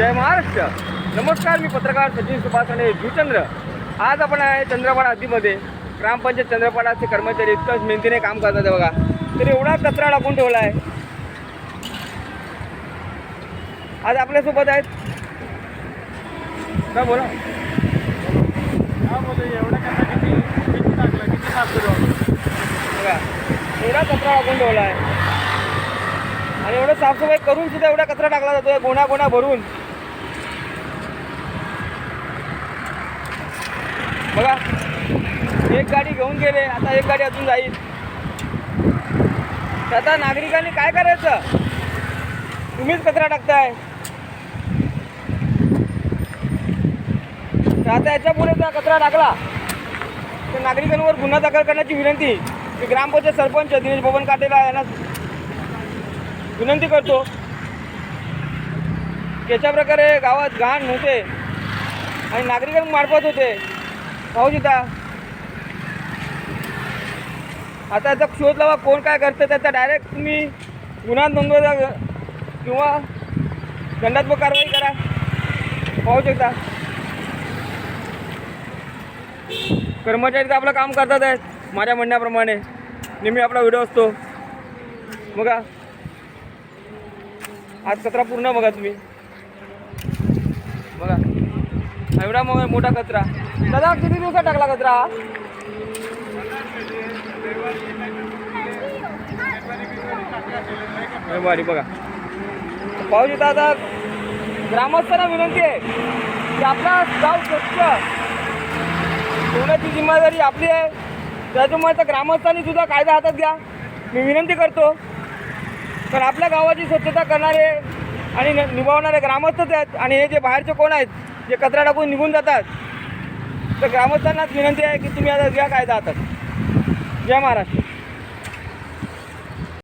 जय महाराष्ट्र. नमस्कार मी पत्रकार सचिन सुभाषणे जुचंद्र आज आपण आहे चंद्रपाडा हद्दीमध्ये ग्रामपंचायत चंद्रपाडाचे कर्मचारी इतकंच मेहनतीने काम करतात बघा. तर एवढा कचरा टाकून ठेवला आहे आज आपल्यासोबत आहेत. का बोला. बघा एवढा कचरा टाकून ठेवला आहे आणि एवढं साफसफाई करून सुद्धा एवढा कचरा टाकला जातो गोणा गोणा भरून. बघा एक गाडी घेऊन गेले आता एक गाडी अजून जाईल. तर आता नागरिकांनी काय करायचं? तुम्हीच कचरा टाकताय. तर आता याच्यापुढे जर कचरा टाकला तर नागरिकांवर गुन्हा दाखल करण्याची विनंती मी ग्रामपंचायत सरपंच दिनेश भवन काटेला यांना विनंती करतो. की अशा प्रकारे गावात घाण होते आणि नागरिकांमार्फत होते पाहू तिथा आता याचा शोध लावा कोण काय करतं त्याचा डायरेक्ट तुम्ही गुन्हा नोंदवा किंवा दंडात्मक कारवाई करा. पाहू शकता कर्मचारी तर आपलं काम करतात आहेत माझ्या म्हणण्याप्रमाणे. नेहमी आपला व्हिडिओ असतो. बघा. आज कचरा पूर्ण बघा तुम्ही. एवढा मग मोठा कचरा. दादा किती दिवसात टाकला कचरा? हा? रविवारी बघा. पाहू शकता आता ग्रामस्थांना विनंती आहे की आपला गाव स्वच्छ. ठेवण्याची जिम्मेदारी आपली आहे. त्याच्यामुळे तर ग्रामस्थांनी सुद्धा कायदा हातात घ्या. मी विनंती करतो. कारण आपल्या गावाची स्वच्छता करणारे आणि न- निभावणारे ग्रामस्थच आहेत आणि हे जे बाहेरचे कोण आहेत जे कचरा टाकून निघून जातात तर ग्रामस्थांनाच विनंती आहे की तुम्ही आता घ्या कायदा हातात जय महाराष्ट्र.